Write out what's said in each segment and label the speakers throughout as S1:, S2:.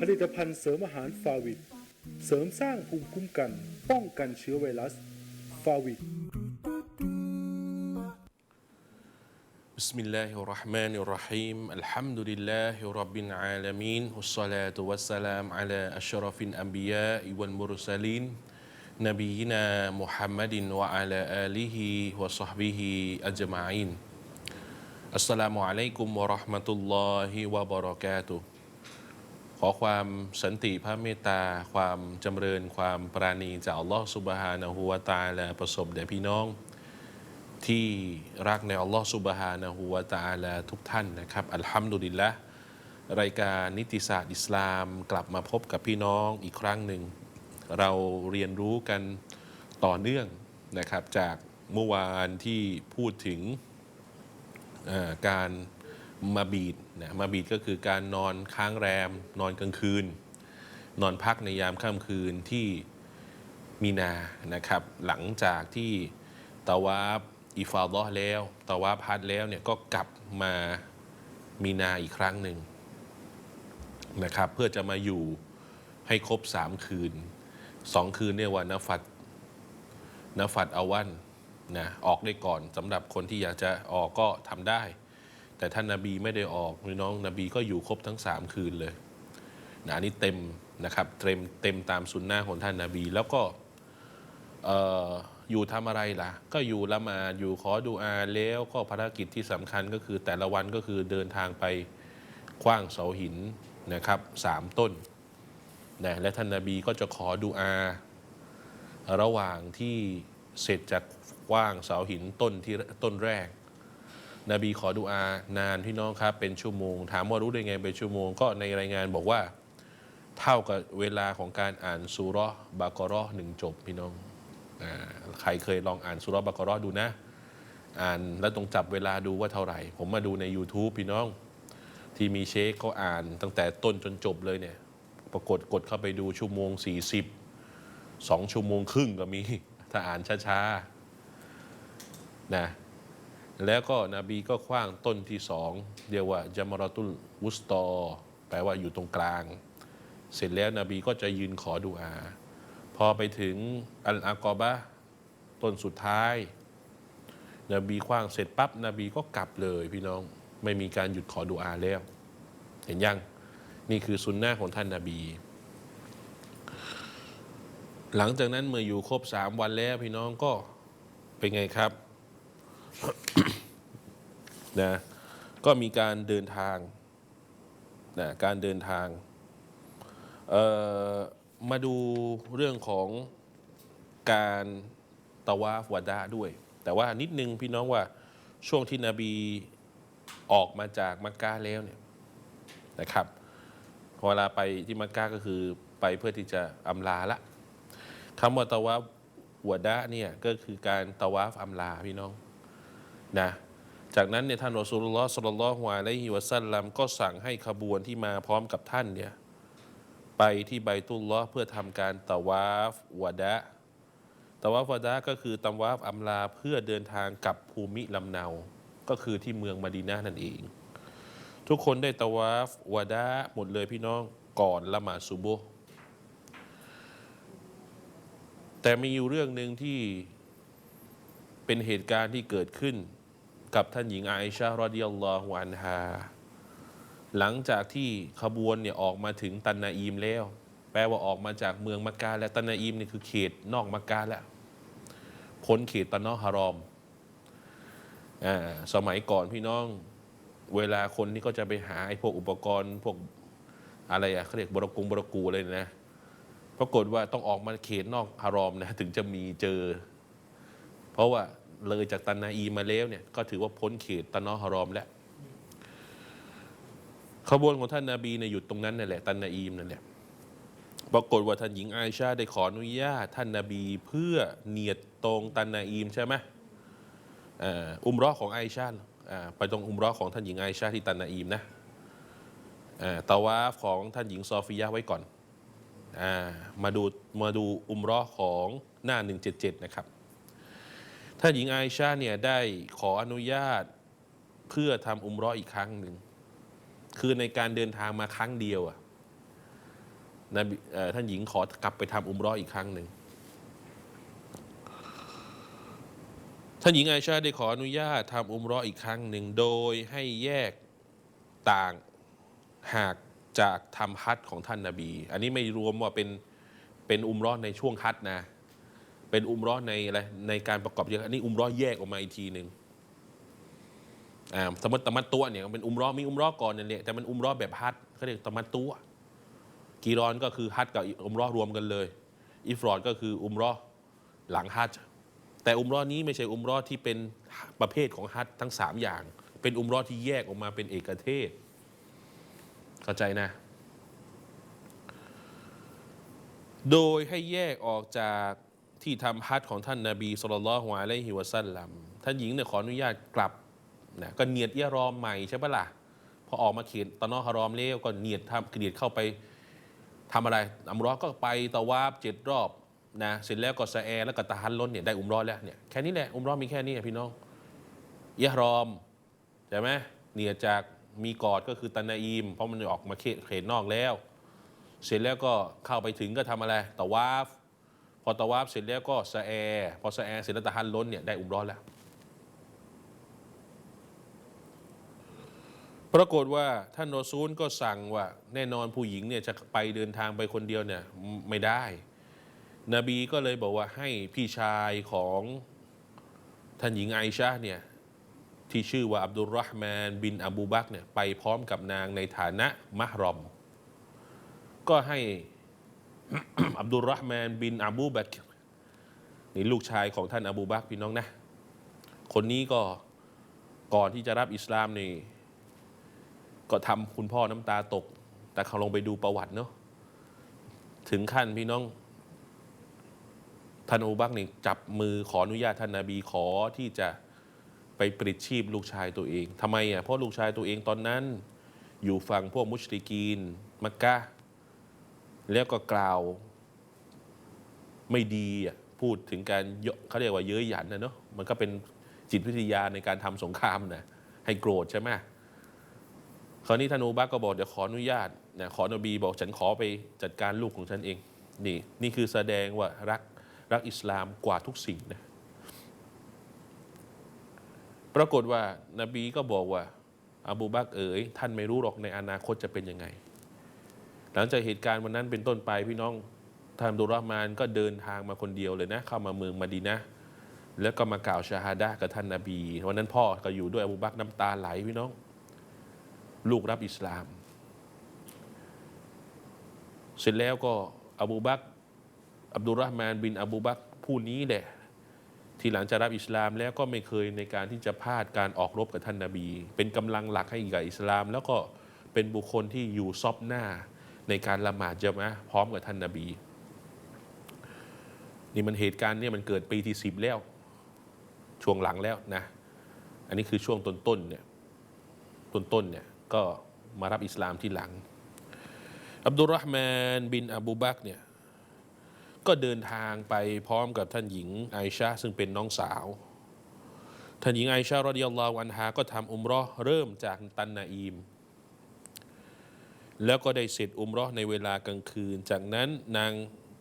S1: ผลิตภัณฑ์เสริมอาหารฟาวิดเสริมสร้างภูมิคุ้มกัน ป้องกันเชื้อไวรัสฟาวิด
S2: بسم الله الرحمن الرحيم الحمد لله رب العالمين والصلاة والسلام على أشرف الأنبياء والمرسلين نبينا محمد وعلى آله وصحبه أجمعين السلام عليكم ورحمة الله وبركاته ขอความสันติพระเมตตา ความจำเริญ ความปราณีจากอัลลอฮฺสุบฮานะฮูวาตาและประสบแด่พี่น้องที่รักในอัลลอฮฺสุบฮานะฮูวาตาแลาทุกท่านนะครับ อัลฮัมดุลิลละรายการนิติศาสตร์อิสลามกลับมาพบกับพี่น้องอีกครั้งหนึ่ง เราเรียนรู้กันต่อเนื่องนะครับ จากเมื่อวานที่พูดถึงการ มาบีดนะมาบีดก็คือการนอนค้างแรม นอนกลางคืน นอนพักในยามค่ำคืนที่มีนานะครับ หลังจากที่ตาวาฟอิฟาดอห์แล้วตาวาฟฮัดแล้วเนี่ยก็กลับมามีนาอีกครั้งหนึ่งนะครับ เพื่อจะมาอยู่ให้ครบสามคืนสองคืนเนี่ยว่านฟัดนฟัดอาวันนะออกได้ก่อนสำหรับคนที่อยากจะออกก็ทำได้ แต่ท่านนาบีไม่ได้ออกพี่น้องนบีก็อยู่ครบทั้งสามคืนเลยนะอันนี้เต็มนะครับเต็มเต็มตามสุนนะของท่านนาบี แล้วก็เอ่อยู่ทำอะไรล่ะ ก็อยู่ละมาอยู่ขอดูอาแล้วก็ภารกิจที่สำคัญก็คือแต่ละวันก็คือเดินทางไปคว้างเสาหินนะครับสามต้นนะและท่านนาบีก็จะขอดูอา ระหว่างที่เสร็จจากคว้างเสาหินต้นที่ต้นแรก นบีขอดูอานานพี่น้องครับเป็นชั่วโมง ถามว่ารู้ได้ไงเป็นชั่วโมงก็ในรายงานบอกว่าเท่ากับเวลาของการอ่านสุราะห์บากราะห์หนึ่งจบพี่น้องอใครเคยลองอ่านสุราะห์บากราะห์ดูนะ อ่านแล้วต้องจับเวลาดูว่าเท่าไหร่ ผมมาดูใน YouTube พี่น้อง ที่มีเชคเขาอ่านตั้งแต่ต้นจนจบเลยเนี่ย ปรากฏกดเข้าไปดูชั่วโมง 40สองชั่วโมงครึ่งก็มี ถ้าอ่านช้าๆนะ แล้วก็นบีก็คว้างต้นที่สองเรียกว่าจามรตุลวุสตอ แปลว่าอยู่ตรงกลาง เสร็จแล้วนบีก็จะยืนขอดุอา พอไปถึงอัลอากอบะห์ต้นสุดท้าย นบีคว้างเสร็จปั๊บนบีก็กลับเลยพี่น้องไม่มีการหยุดขอดุอาแล้ว เห็นยัง นี่คือสุนนะของท่านนาบี หลังจากนั้นเมื่ออยู่ครบสามวันแล้วพี่น้องก็เป็นไงครับ นะก็มีการเดินทางนะการเดินทางมาดูเรื่องของการตะวาฟวาดาด้วย แต่ว่านิดนึงพี่น้องว่าช่วงที่นบีออกมาจากมักกะแล้วเนี่ยนะครับเวลาไปที่มักกะก็คือไปเพื่อที่จะอำลาละคำว่าตะวาฟวาดาเนี่ยก็คือการตะวาฟอำลาพี่น้องนะ จากนั้นเนี่ยท่านรอสูลุลลอฮ์สุลลัลอฮุอะลัยฮิวะสัลลัมก็สั่งให้ขบวนที่มาพร้อมกับท่านเนี่ยไปที่ไบตุลลอฮ์เพื่อทำการตะวาฟวะดะตะวาฟวะดะก็คือตะวาฟอำลาเพื่อเดินทางกลับภูมิลำเนา ก็คือที่เมืองมะดีนะห์นั่นเอง ทุกคนได้ตะวาฟวะดะหมดเลยพี่น้องก่อนละหมาดซุโบแต่มีอยู่เรื่องหนึ่งที่เป็นเหตุการณ์ที่เกิดขึ้น กับท่านหญิงอาอิชะห์รอดิยัลลอฮุอันฮาหลังจากที่ขบวนเนี่ยออกมาถึงตันนาอีมแล้ว แปลว่าออกมาจากเมืองมักกะและตันนาอีมนี่คือเขตนอกมักกะแล้วพ้นเขตตะนอฮารอมอ่าสมัยก่อนพี่น้องเวลาคนนี่ก็จะไปหาไอ้พวกอุปกรณ์พวกอะไรอะเขาเรียกบรกุงบรกูเลยนะปรากฏว่าต้องออกมาเขตนอกฮารอมนะถึงจะมีเจอ เพราะว่า เลยจากตันนาอีมาแล้วเนี่ยก็ถือว่าพ้นเขตตันนอฮารอมแล้วขบวนของท่านนาบีเนี่ยอยู่ตรงนั้นนั่นแหละตันนาอีมนั่นแหละปรากฏว่าท่านหญิงอาอิชาได้ขออนุญาตท่านนาบีเพื่อเนียดตรงตันนาอีมใช่ไหมอุมเรอของอาอิชาไปตรงอุมเรอของท่านหญิงอาอิชาที่ตันนาอีมนะตาวาฟของท่านหญิงซอฟิยะห์ไว้ก่อนอมาดูมาดูอุมเรอของหน้า 177 นะครับ ท่านหญิงไอชาเนี่ยได้ขออนุญาตเพื่อทำอุมรออีกครั้งหนึ่ง คือในการเดินทางมาครั้งเดียวอะนบีเอ่อท่านหญิงขอกลับไปทำอุมรออีกครั้งหนึ่งท่านหญิงไอชาได้ขออนุญาตทำอุมรออีกครั้งหนึ่งโดยให้แยกต่างหากจากทำฮัจญ์ของท่านนาบี อันนี้ไม่รวมว่าเป็นเป็นอุมรอในช่วงฮัจญ์นะ เป็นอุมเรอในอะไรในการประกอบเยอะอันนี้อุมเรอแยกออกมาอีกทีหนึ่งอ่าสมมติตะมัดตัวเนี่ยมันเป็นอุมเรอมีอุมเรอก่อนนั่นแหละแต่มันอุมเรอแบบฮัจญ์เขาเรียกตะมัดตัวกีรอนก็คือฮัจญ์กับอุมเรอรวมกันเลย อิฟรอดก็คืออุมเรอหลังฮัจแต่อุมเรอนี้ไม่ใช่อุมเรอที่เป็นประเภทของฮัจทั้งสามอย่าง เป็นอุมเรอที่แยกออกมาเป็นเอกเทศ เข้าใจนะ โดยให้แยกออกจาก ที่ทำฮัจของท่านนาบีสุลต่านละฮ์อะลัยฮิวะสัลลัมท่านหญิงเนี่ยขออนุญาตกลับนะก็เนียดเอียรอมใหม่ใช่ปะล่ะพอออกมาเขตตะนอฮารอมแล้วก็เนียดทำเนียดเข้าไปทำอะไรอัมรอก็ไปตะวาบเจ็ดรอบนะเสร็จแล้วก็สะแอแล้วก็ตะฮันล้นเนี่ยได้อุมรอแล้วเนี่ยแค่นี้แหละอุมรอมีแค่นี้พี่น้องเอียรอมใช่ไหมเนียดจากมีกอดก็คือตันาอีมเพราะมันออกมาเขตเขตนอกแล้ว เสร็จแล้วก็เข้าไปถึงก็ทำอะไรตะวาฟ พอตะวาฟเสร็จแล้วก็สะแอ พอสะแอเสร็จแล้วตะฮันล้นเนี่ยได้อุมรอแล้ว ปรากฏว่าท่านรอซูลก็สั่งว่า แน่นอนผู้หญิงเนี่ยจะไปเดินทางไปคนเดียวเนี่ยไม่ได้ นบีก็เลยบอกว่าให้พี่ชายของท่านหญิงไอชาเนี่ยที่ชื่อว่าอับดุลรอฮ์มานบินอบูบักเนี่ยไปพร้อมกับนางในฐานะมะฮรอม ก็ให้ อับดุลรอฮ์มานบินอบูบักนี่ลูกชายของท่านอบูบักพี่น้องนะ คนนี้ก็ก่อนที่จะรับอิสลามนี่ ก็ทำคุณพ่อน้ำตาตก แต่เขาลงไปดูประวัติเนาะถึงขั้นพี่น้องท่านอบูบักนี่จับมือขออนุญาตท่านนาบีขอที่จะไปปลิดชีพลูกชายตัวเองทำไมอะเพราะลูกชายตัวเองตอนนั้น อยู่ฝั่งพวกมุชริกีน มักกะ แล้วก็กล่าวไม่ดีอะพูดถึงการเยาะเขาเรียกว่าเย้ยหยันนะเนาะมันก็เป็นจิตวิทยาในการทำสงครามนะให้โกรธใช่ไหมคราวนี้ท่านอูบักก็บอกเดี๋ยวขออนุญาตนะขอนบีบอกฉันขอไปจัดการลูกของฉันเอง นี่นี่คือแสดงว่ารักรักอิสลามกว่าทุกสิ่งนะปรากฏว่านบีก็บอกว่า อบูบักเอ๋ยท่านไม่รู้หรอกในอนาคตจะเป็นยังไง หลังจากเหตุการณ์วันนั้นเป็นต้นไปพี่น้องท่านอับดุลรอฮ์มานก็เดินทางมาคนเดียวเลยนะ เข้ามาเมืองมาดีนะแล้วก็มากล่าวชาฮาดะกับท่านนาบีวันนั้นพ่อก็อยู่ด้วยอบูบักน้ำตาไหลพี่น้อง ลูกรับอิสลาม เสร็จแล้วก็อบูบักอับดุลรอฮ์มานบินอบูบักผู้นี้แหละ ที่หลังจากรับอิสลามแล้วก็ไม่เคยในการที่จะพลาดการออกรบกับท่านนาบี เป็นกำลังหลักให้กับอิสลาม แล้วก็เป็นบุคคลที่อยู่ซอบหน้า ในการละหมาดจามะห์พร้อมกับท่านนาบี นี่มันเหตุการณ์เนี่ยมันเกิดปีที่สิบแล้ว ช่วงหลังแล้วนะ อันนี้คือช่วงต้นๆเนี่ยต้นๆเนี่ยก็มารับอิสลามที่หลัง อับดุลรอฮ์มานบินอบูบักเนี่ยก็เดินทางไปพร้อมกับท่านหญิงไอชาซึ่งเป็นน้องสาว ท่านหญิงไอชารอดิยัลลอฮุอันฮาก็ทำอุมรอเริ่มจากตันนาอีม แล้วก็ได้เสร็จอุมรอในเวลากลางคืน จากนั้นนาง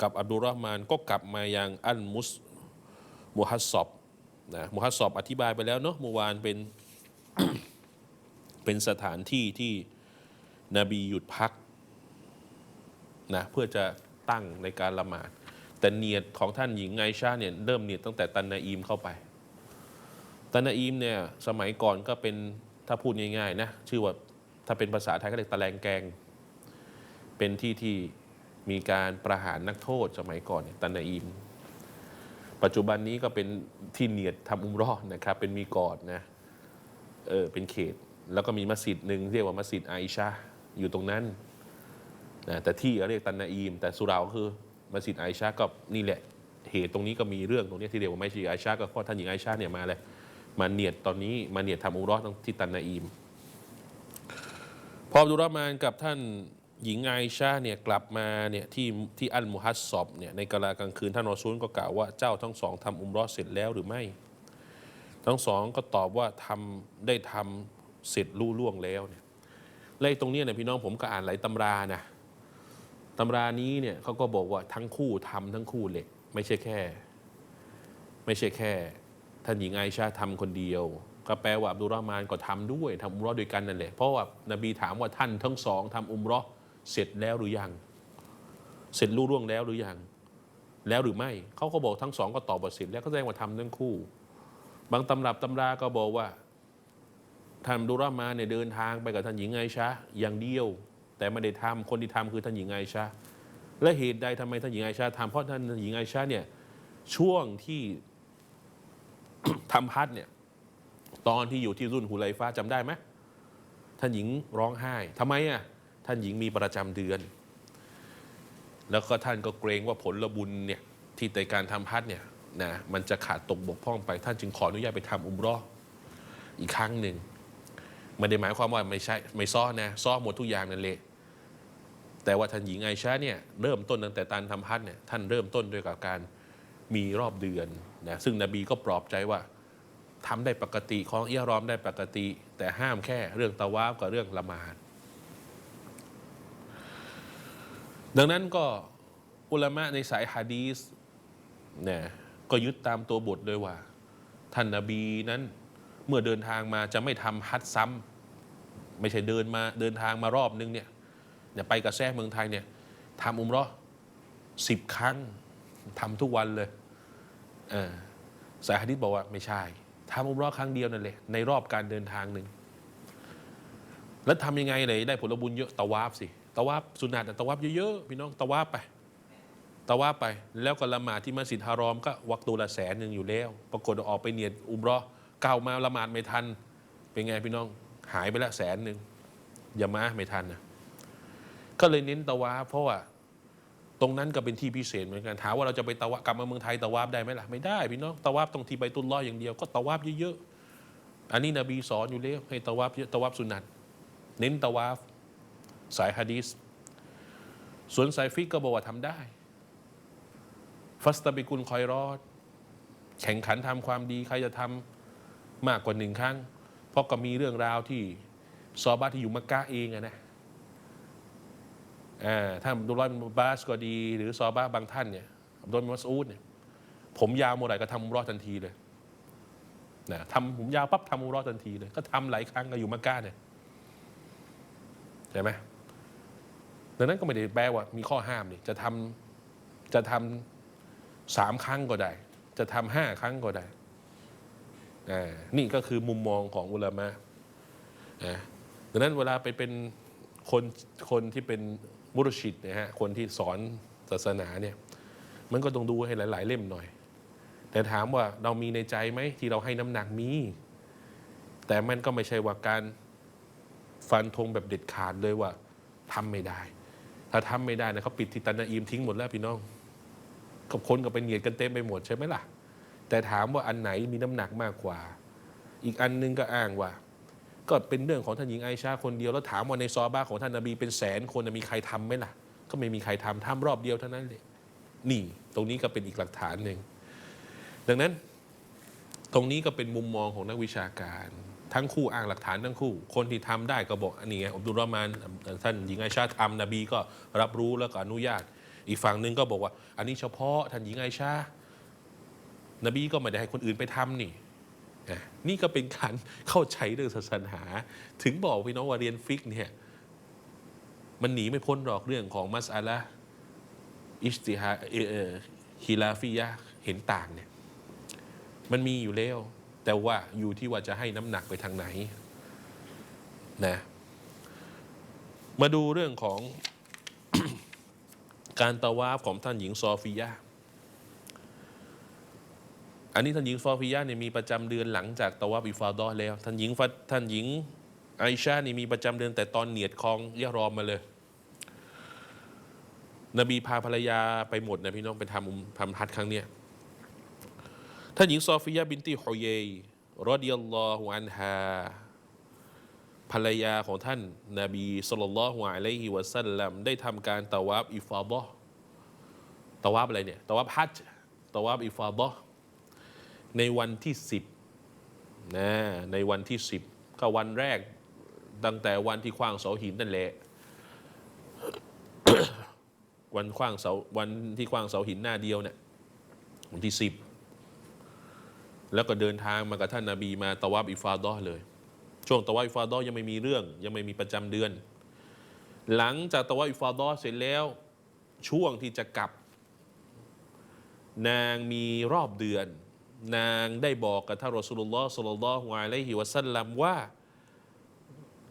S2: กับอับดุลรอฮ์มานก็กลับมายังอัลมุสมุฮัสซอบนะมุฮัสซอบอธิบายไปแล้วเนาะเมื่อวานเป็นเป็นสถานที่ที่นบีหยุดพักนะเพื่อจะตั้งในการละหมาด แต่เนียดของท่านหญิงไงชาเนี่ยเริ่มเนียดตั้งแต่ตันนาอีมเข้าไป ตันนาอีมเนี่ยสมัยก่อนก็เป็นถ้าพูดง่ายๆนะชื่อว่าถ้าเป็นภาษาไทยก็เรียกตะแลงแกง เป็นที่ที่มีการประหารนักโทษสมัยก่อนเนี่ยตันนาอีมปัจจุบันนี้ก็เป็นที่เนียดทำอุมรอดนะครับ เป็นมีกอดนะเออเป็นเขต แล้วก็มีมัสยิดหนึ่งเรียกว่ามัสยิดไอชาอยู่ตรงนั้นนะแต่ที่เรียกตันนาอีมแต่สุราก็คือมัสยิดไอชาก็นี่แหละเหตุตรงนี้ก็มีเรื่องตรงนี้ที่เรียกว่าไมัสยิดไอชาก็พราะท่านหญิงไอชาเนี่ยมาเลยมาเนียดตอนนี้มาเนียดทำอุมรอดที่ตันนาอีมพอดุลรอมานกับท่าน หญิงไอชาเนี่ยกลับมาเนี่ยที่ที่อัลมุฮัสซอบเนี่ยในกลากลางคืนท่านรอซูลก็กล่าวว่าเจ้าทั้งสองทำอุมรอเสร็จแล้วหรือไม่ ทั้งสองก็ตอบว่าทำได้ทำเสร็จรู้ล่วงแล้วเนี่ยและไอ้ตรงเนี้ยเนี่ยพี่น้องผมก็อ่านหลายตำรานะตำรานี้เนี่ยเขาก็บอกว่าทั้งคู่ทำทั้งคู่เลยไม่ใช่แค่ ไม่ใช่แค่ ท่านหญิงไอชาทำคนเดียวก็แปลว่าอับดุลรอฮ์มานก็ทำด้วยทำอุมรอด้วยกันนั่นแหละเพราะว่านบีถามว่าท่านทั้งสองทำอุมรอ เสร็จแล้วหรือยัง เสร็จรู้ร่วงแล้วหรือยัง แล้วหรือไม่ เขาก็บอกทั้งสองก็ตอบว่าเสร็จแล้วก็แสดงว่าทำทั้งคู่ บางตำรับตำราก็บอกว่าท่านดุรอฮ์มาเนี่ยเดินทางไปกับท่านหญิงไอชาอย่างเดียว แต่ไม่ได้ทำคนที่ทำคือท่านหญิงไอชาและเหตุใดทำไมท่านหญิงไอชาทำเพราะท่านหญิงไอชาเนี่ยช่วงที่ทำพัดเนี่ยตอนที่อยู่ที่รุ่นหุไลฟ้าจำได้ไหมท่านหญิงร้องไห้ทำไมอะ ท่านหญิงมีประจำเดือน แล้วก็ท่านก็เกรงว่าผลบุญเนี่ยที่ในการทำพัดเนี่ยนะมันจะขาดตกบกพร่องไป ท่านจึงขออนุญาตไปทำอุมรออีกครั้งหนึ่งไม่ได้หมายความว่าไม่ใช่ไม่ซ้อนะซ้อหมดทุกอย่างนั่นแหละแต่ว่าท่านหญิงไอชาเนี่ยเริ่มต้นตั้งแต่การทำพัดเนี่ยท่านเริ่มต้นด้วยกับการมีรอบเดือนนะซึ่งนบีก็ปลอบใจว่าทำได้ปกติของเอียรอมได้ปกติ แต่ห้ามแค่เรื่องตะวาฟกับเรื่องละหมาด ดังนั้นก็อุลามะในสายฮะดีสเนี่ยก็ยึดตามตัวบทเลยว่า ท่านนาบีนั้นเมื่อเดินทางมาจะไม่ทำฮัดซ้ำไม่ใช่เดินมาเดินทางมารอบนึงเนี่ยเนี่ยไปกับแซ่เมืองไทยเนี่ยทำอุมรอสิบครั้งทำทุกวันเลยเสายฮะดีสบอกว่าไม่ใช่ทำอุมรอครั้งเดียวนั่นแหละในรอบการเดินทางหนึ่งแล้วทำยังไงเลยได้ผลบุญเยอะตะวาบสิ ตะวาบสุนัตตะวาบเยอะๆพี่น้องตะวาบไปตะวาบไป แล้วก็ละหมาดที่มัสยิดฮารอมก็วักตัวละแสนหนึ่งอยู่แล้ว ปรากฏออกไปเนียดอุมรอเก้ามาละหมาดไม่ทัน เป็นไงพี่น้องหายไปละแสนหนึ่งอย่ามาไม่ทันนะก็เลยเน้นตะวาบเพราะว่าตรงนั้นก็เป็นที่พิเศษเหมือนกันถามว่าเราจะไปตะวาบกลับมาเมืองไทยตะวาบได้ไหมล่ะไม่ได้พี่น้องตะวาบตรงที่ใบตุนลลออย่างเดียวก็ตะวาบเยอะๆอันนี้นบีสอนอยู่แล้วให้ตะวาบเยอะตะวาบสุนัตเน้นตะวาฟ สายฮะดีสส่วนสายฟิกก็บอกว่าทำได้ ฟัสตาบิกุลคอยรอด แข่งขันทำความดี ใครจะทำมากกว่าหนึ่งครั้ง เพราะก็มีเรื่องราวที่ซอบาที่อยู่มักกะเองอะนะอ่าถ้าดุลลอฮ์บินบาสก็ดี หรือซอบาบางท่านเนี่ยอับดุลลอฮ์บินมัสอูดเนี่ยผมยาวเมื่อไหร่ก็ทำอุมเรอดทันทีเลยนะทำผมยาวปั๊บทำอุมเรอดทันทีเลย ก็ทำหลายครั้งก็อยู่มักกะเนี่ยใช่ไหม ดังนั้นก็ไม่ได้แปลว่ามีข้อห้ามนี่จะทำจะทำสามครั้งก็ได้ จะทำห้าครั้งก็ได้ นี่ก็คือมุมมองของอุลามะดังนั้นเวลาไปเป็นคนคนที่เป็นมุรชิดนะฮะคนที่สอนศาสนาเนี่ยมันก็ต้องดูให้หลาย ๆ เล่มหน่อย แต่ถามว่าเรามีในใจไหมที่เราให้น้ำหนักมี แต่มันก็ไม่ใช่ว่าการฟันธงแบบเด็ดขาดเลยว่าทำไม่ได้ ถ้าทำไม่ได้นะเขาปิดทิตันาอีมทิ้งหมดแล้วพี่น้องกับคนก็เป็นเหยียดกันเต็มไปหมดใช่ไหมล่ะ แต่ถามว่าอันไหนมีน้ำหนักมากกว่า อีกอันนึงก็อ้างว่า ก็เป็นเรื่องของท่านหญิงไอชาคนเดียวแล้วถามว่าในซอบ้าของท่านนบีเป็นแสนคนน่ะมีใครทำไหมล่ะ ก็ไม่มีใครทำทำรอบเดียวเท่านั้นเลยนี่ตรงนี้ก็เป็นอีกหลักฐานหนึ่งดังนั้นตรงนี้ก็เป็นมุมมองของนักวิชาการ ทั้งคู่อ้างหลักฐานทั้งคู่ คนที่ทำได้ก็บอกอันนี้ไงอับดุลรอมานท่านหญิงไอชาทำนบีก็รับรู้แล้วก็อนุญาต อีกฝั่งหนึ่งก็บอกว่า อันนี้เฉพาะท่านหญิงไอชานบีก็ไม่ได้ให้คนอื่นไปทำนี่นี่ก็เป็นการเข้าใจเรื่องศาสนา ถึงบอกพี่น้องว่าเรียนฟิกเนี่ยมันหนีไม่พ้นหรอกเรื่องของมัสอาละอิสติฮาฮิลาฟิยะเห็นต่างเนี่ยมันมีอยู่แล้ว แต่ว่าอยู่ที่ว่าจะให้น้ำหนักไปทางไหนนะมาดูเรื่องของการตะวาฟของท่านหญิงซอฟียะห์อันนี้ท่านหญิงซอฟียะห์เนี่ยมีประจำเดือนหลังจากตะวาฟอิฟาดอห์แล้ว ท่านหญิงท่านหญิงไอชานี่มีประจำเดือนแต่ตอนเหนียดคลองยะรอมมาเลย นบีพาภรรยาไปหมดนะพี่น้องไปทำอุมทำฮัทครั้งเนี้ย ท่านหญิงซอฟิยะบินติฮุเยรอดิยัลลอฮุอันฮาภรรยาของท่านนาบีสุลต่านละฮ์อะลัยฮิวะสัลลัมได้ทำการตะวาบอิฟาดะตะวาบอะไรเนี่ยตะวาบฮัจตะวาบอิฟาดะในวันที่สิบนะในวันที่สิบก็วันแรกตั้งแต่วันที่คว้างเสาหินนั่นแหละวันขว้างเสาวันที่ขว้างเสาหินหน้าเดียวเนี่ยวันที่สิบ แล้วก็เดินทางมากับท่านนาบีมาตะวับอิฟาดอเลย ช่วงตะวับอิฟาดอยังไม่มีเรื่อง ยังไม่มีประจำเดือน หลังจากตะวับอิฟาดอเสร็จแล้ว ช่วงที่จะกลับ นางมีรอบเดือน นางได้บอกกับท่านรอสูลุลลอฮ์สุลลัลลอฮุอะลัยฮิวะสัลลัมว่า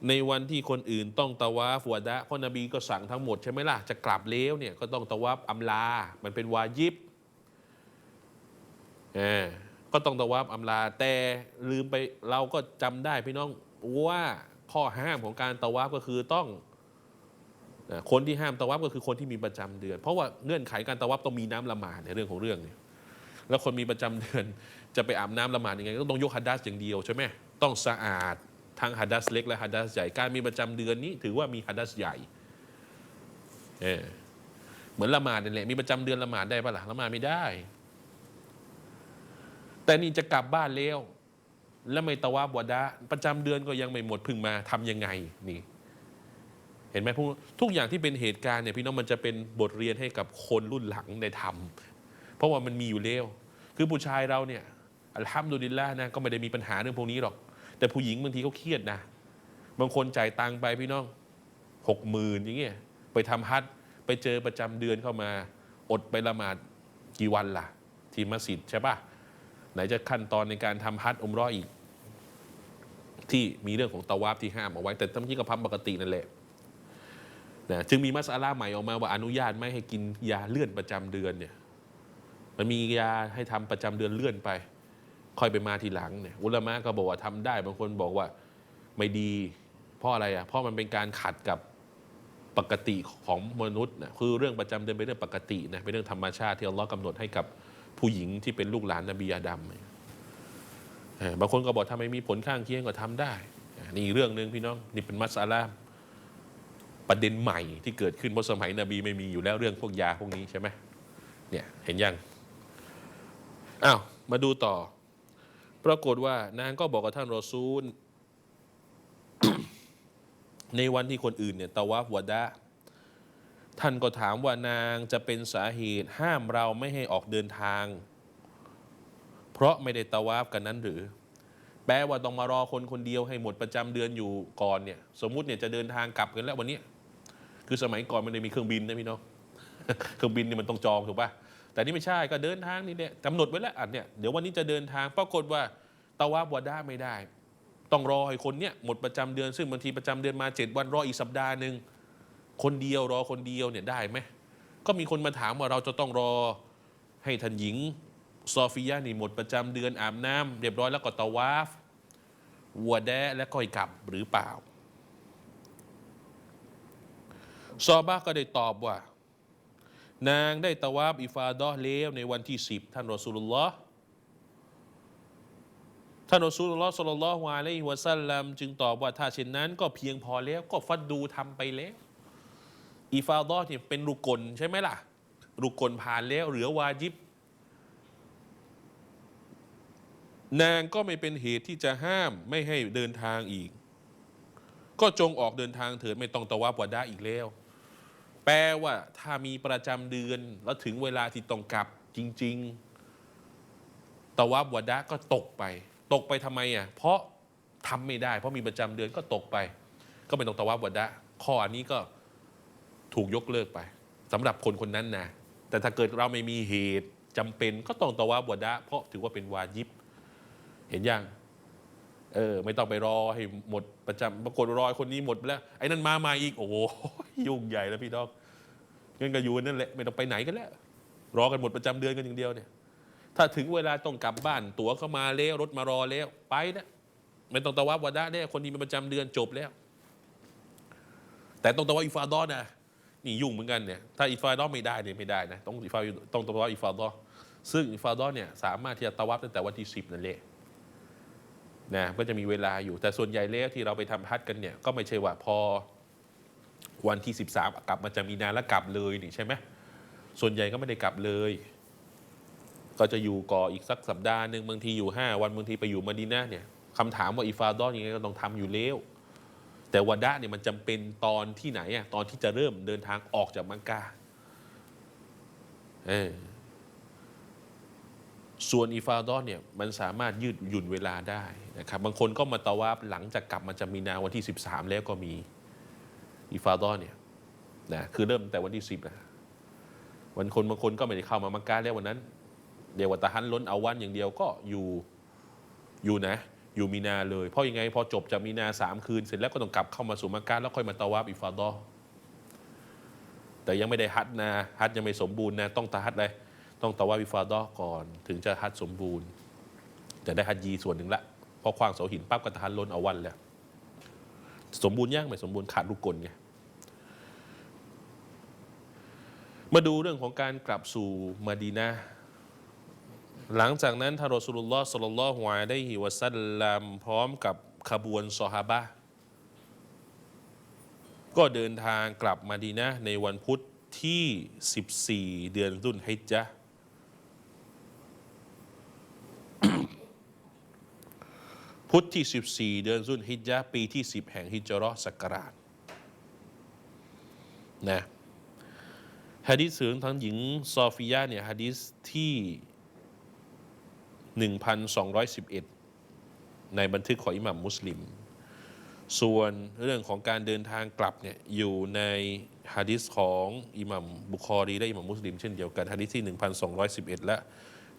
S2: ในวันที่คนอื่นต้องตะวาฟวดะเพราะนบีก็สั่งทั้งหมดใช่ไหมล่ะจะกลับแล้วเนี่ยก็ต้องตะวาฟอำลา มันเป็นวาญิบเออ ก็ต้องตะวาฟอำลาแต่ลืมไปเราก็จำได้พี่น้องว่าข้อห้ามของการตะวาฟก็คือต้องคนที่ห้ามตะวาฟก็คือคนที่มีประจำเดือน เพราะว่าเงื่อนไขการตะวาฟต้องมีน้ำละหมาดในเรื่องของเรื่องเนี่ยแล้วคนมีประจำเดือนจะไปอาบน้ำละหมาดยังไงก็ต้องยกฮัดดัสอย่างเดียวใช่ไหมต้องสะอาดทั้งฮัดดัสเล็กและฮัดดัสใหญ่การมีประจำเดือนนี้ถือว่ามีฮัดดัสใหญ่เออเหมือนละหมาดนี่แหละมีประจำเดือนละหมาดได้ปะล่ะละหมาดไม่ได้ แต่นี่จะกลับบ้านแล้วแล้วไม่ตะวาบวดาประจำเดือนก็ยังไม่หมดพึ่งมาทำยังไงนี่เห็นไหมพวกทุกอย่างที่เป็นเหตุการณ์เนี่ยพี่น้องมันจะเป็นบทเรียนให้กับคนรุ่นหลังได้ทำเพราะว่ามันมีอยู่แล้วคือผู้ชายเราเนี่ยอัลฮัมดุลิลละนะก็ไม่ได้มีปัญหาเรื่องพวกนี้หรอก แต่ผู้หญิงบางทีเขาเครียดนะบางคนจ่ายตังไปพี่น้องหกหมื่นอย่างเงี้ยไปทำฮัทไปเจอประจำเดือนเข้ามา อดไปละหมาดกี่วันล่ะ ที่มัสยิดใช่ปะ นจะขั้นตอนในการทำฮัทอุมเรออีก ที่มีเรื่องของตะวาบที่ห้ามเอาไว้ แต่ทั้งที่ก็พับปกตินั่นแหละนะจึงมีมัสอาลาใหม่ออกมาว่าอนุญาตไม่ให้กินยาเลื่อนประจำเดือนเนี่ยมันมียาให้ทำประจำเดือนเลื่อนไป ค่อยไปมาทีหลังเนี่ยอุลามะก็บอกว่าทำได้ บางคนบอกว่าไม่ดีเพราะอะไรอะเพราะมันเป็นการขัดกับปกติของมนุษย์นะคือเรื่องประจำเดือนเป็นเรื่องปกตินะเป็นเรื่องธรรมชาติที่อัลลอฮ์กำหนดให้กับ ผู้หญิงที่เป็นลูกหลานนบีอาดัมบางคนก็บอกทำไมมีผลข้างเคียงก็ทำได้ นี่เรื่องหนึ่งพี่น้องนี่เป็นมัสอาลาประเด็นใหม่ที่เกิดขึ้นเพราะสมัยนบีไม่มีอยู่แล้วเรื่องพวกยาพวกนี้ใช่ไหมเนี่ยเห็นยังอ้าวมาดูต่อ ปรากฏว่านางก็บอกกับท่านรอซูล ในวันที่คนอื่นเนี่ยตะวาฟวดะ ท่านก็ถามว่านางจะเป็นสาเหตุห้ามเราไม่ให้ออกเดินทาง เพราะไม่ได้ตะวาฟกันนั้นหรือ แปลว่าต้องมารอคนคนเดียวให้หมดประจำเดือนอยู่ก่อนเนี่ยสมมุติเนี่ยจะเดินทางกลับกันแล้ววันนี้ คือสมัยก่อนมันไม่มีเครื่องบินนะพี่น้องเครื่องบินนี่มันต้องจองถูกปะแต่นี่ไม่ใช่ก็เดินทางนี่เนี่ยกำหนดไว้แล้วอันเนี่ยเดี๋ยววันนี้จะเดินทางปรากฏว่าตะวาบวาดาไม่ได้ ต้องรอให้คนเนี้ยหมดประจำเดือนซึ่งบางทีประจำเดือนมาเจ็ดวันรออีกสัปดาห์หนึ่ง คนเดียวรอคนเดียวเนี่ยได้ไหมก็มีคนมาถามว่าเราจะต้องรอให้ท่านหญิงซอฟิยะนี่หมดประจำเดือนอาบน้ำเรียบร้อยแล้วก็ตะวาฟวัวแดะและค่อยกลับหรือเปล่า ซอบาก็ได้ตอบว่า นางได้ตะวาบอิฟาดอห์แล้วในวันที่สิบท่านรอสูลุลลอฮ์ท่านรอสูลุลลอฮ์สุลลัลลอฮุอะลัยฮิวะสัลลัมจึงตอบว่าถ้าเช่นนั้นก็เพียงพอแล้วก็ฟัดดูทำไปแล้ว อิฟาดอเนี่ยเป็นรุกลใช่ไหมล่ะ รุกลผ่านแล้วเหลือวาจิบ นางก็ไม่เป็นเหตุที่จะห้ามไม่ให้เดินทางอีก ก็จงออกเดินทางเถิดไม่ต้องตะวาบวะดาอีกแล้ว แปลว่าถ้ามีประจำเดือนแล้วถึงเวลาที่ต้องกลับจริง ๆ ตะวับวะดะก็ตกไป ตกไปทำไมอะเพราะทำไม่ได้ เพราะมีประจำเดือนก็ตกไป ก็ไม่ต้องตะวับวะดะข้ออันนี้ก็ ถูกยกเลิกไปสำหรับคนคนนั้นนะแต่ถ้าเกิดเราไม่มีเหตุจำเป็นก็ต้องตะวับวดะเพราะถือว่าเป็นวาญิบ เห็นยังเออ ไม่ต้องไปรอให้หมดประจำปรากฏรอยคนนี้หมดไปแล้ว ไอ้นั่นมาใหมาอีกโอ้โหยุ่งใหญ่แล้วพี่น้องเงินก็อยู่นั่นแหละไม่ต้องไปไหนกันแล้วรอกันหมดประจำเดือนกันอย่างเดียวเนี่ย ถ้าถึงเวลาต้องกลับบ้านตั๋วเข้ามาแล้วรถมารอแล้ว ไปนะไม่ต้องตะวับวดะแน่คนที่มีประจำเดือนจบแล้ว แต่ต้องตะวับอิฟาดอนนะ นี่ยุ่งเหมือนกันเนี่ยถ้าอิฟาดอไม่ได้เนี่ยไม่ได้นะต้องอิฟาต้องตะวับอิฟาดอซึ่งอิฟาดอเนี่ยสามารถที่จะตะวับตั้งแต่วันที่สิบนั่นแหละนะก็จะมีเวลาอยู่แต่ส่วนใหญ่แล้วที่เราไปทำฮัทกันเนี่ยก็ไม่ใช่ว่าพอวันที่ 13 กลับมาจะมีนาแล้วกลับเลยนี่ใช่ไหมส่วนใหญ่ก็ไม่ได้กลับเลย ก็จะอยู่ก่ออีกสักสัปดาห์หนึ่งบางทีอยู่ 5 วันบางทีไปอยู่มาดีนาเนี่ยคำถามว่าอีฟาดอนยังไงก็ต้องทำอยู่แล้ว แต่วาดะเนี่ยมันจำเป็นตอนที่ไหนอะตอนที่จะเริ่มเดินทางออกจากมักกะเออส่วนอีฟาดอนเนี่ยมันสามารถยืดหยุ่นเวลาได้นะครับบางคนก็มาตะวาบหลังจากกลับมาจากมีนาวันที่ 13 แล้วก็มีอีฟาดอนเนี่ยนะคือเริ่มแต่วันที่ 10นะวันคนบางคนก็ไม่ได้เข้ามามักกะแล้ววันนั้นเดียววัตะฮันล้นเอาวันอย่างเดียวก็อยู่อยู่นะ อยู่มีนาเลย เพราะยังไงพอจบจากมีนาสามคืน เสร็จแล้วก็ต้องกลับเข้ามาสู่มักกะแล้วค่อยมาตะวาบอีฟาดอแต่ยังไม่ได้ฮัดนะฮัดยังไม่สมบูรณ์นะต้องตาฮัดเลยต้องตะวาบอิฟาดอก่อน ถึงจะฮัดสมบูรณ์จะได้ฮัดยีส่วนหนึ่งละพอคว้างเสาหินปั๊บก็ตะฮัดล้นเอาวันแล้วสมบูรณ์ยังไม่สมบูรณ์ขาดลูกกลไงมาดูเรื่องของการกลับสู่มาดีนา หลังจากนั้นทารอสูลุลลอฮ์สลลลลอฮุอะลัยฮิวะสัลลัมพร้อมกับขบวนซอฮาบะก็เดินทางกลับมาดีนะในวันพุธที่ 14 เดือนรุ่นฮิจญะห์พุธที่ 14 เดือนรุ่นฮิจญะห์ปีที่ 10 แห่งฮิจราะห์ศักราชนะฮะดิษถึงทั้งหญิงซอฟิยาเนี่ยฮะดิษที่ 1,211 ในบันทึกของอิหมัมมุสลิม ส่วนเรื่องของการเดินทางกลับเนี่ยอยู่ในฮะดิษของอิหมัมบุคอรีและอิหมัมมุสลิมเช่นเดียวกันฮะดิษที่ 1211 และ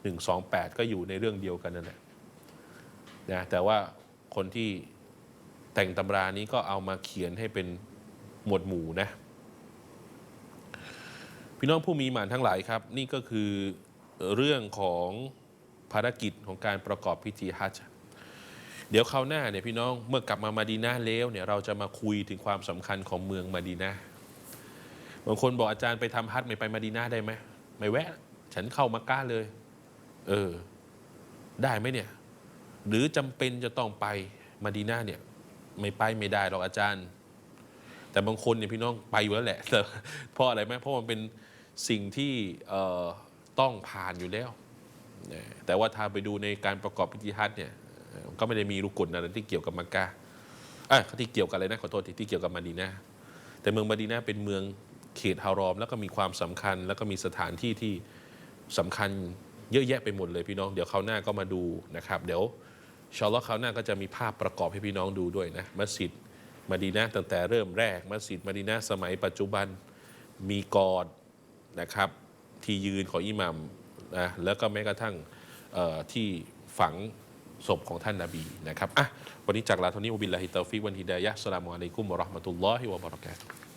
S2: 128 ก็อยู่ในเรื่องเดียวกันนั่นแหละนะแต่ว่าคนที่แต่งตำรานี้ก็เอามาเขียนให้เป็นหมวดหมู่นะพี่น้องผู้มีหมานทั้งหลายครับ นี่ก็คือเรื่องของ ภารกิจของการประกอบพิธีฮัจญ์เดี๋ยวคราวหน้าเนี่ยพี่น้องเมื่อกลับมามาดีนาแล้วเนี่ยเราจะมาคุยถึงความสำคัญของเมืองมาดีนาบางคนบอกอาจารย์ไปทำฮัทไม่ไปมาดีนาได้ไหมไม่แวะ ฉันเข้ามักกะเลย เออ ได้ไหมเนี่ย หรือจำเป็นจะต้องไปมาดีนาเนี่ยไม่ไปไม่ได้หรอกอาจารย์ แต่บางคนเนี่ยพี่น้องไปอยู่แล้วแหละเพราะอะไรไหมเพราะมันเป็นสิ่งที่ต้องผ่านอยู่แล้ว แต่ว่าถ้าไปดูในการประกอบพิธีฮัจญ์เนี่ยก็ไม่ได้มีรุกลอะไรที่เกี่ยวกับมักกะอะที่เกี่ยวกับอะไรนะขอโทษที่ที่เกี่ยวกับมาดีนาแต่เมืองมาดีนาเป็นเมืองเขตฮารอม แล้วก็มีความสำคัญ แล้วก็มีสถานที่ที่สำคัญเยอะแยะไปหมดเลยพี่น้อง เดี๋ยวคราวหน้าก็มาดูนะครับ เดี๋ยวชาอลลอฮ์คราวหน้าก็จะมีภาพประกอบให้พี่น้องดูด้วยนะมัสยิดมาดีนาตั้งแต่เริ่มแรกมัสยิดมาดีนาสมัยปัจจุบันมีกอดนะครับที่ยืนของอิหมัม นะแล้วก็แม้กระทั่งที่ฝังศพของท่านนาบีนะครับอะวันนี้จากลาเท่านี้อุบิลลาฮิตาฟิวันฮิดายะฮ์อัสสลามุอะลัยกุมวะราะห์มะตุลลอฮิวะบะเราะกาตุฮ์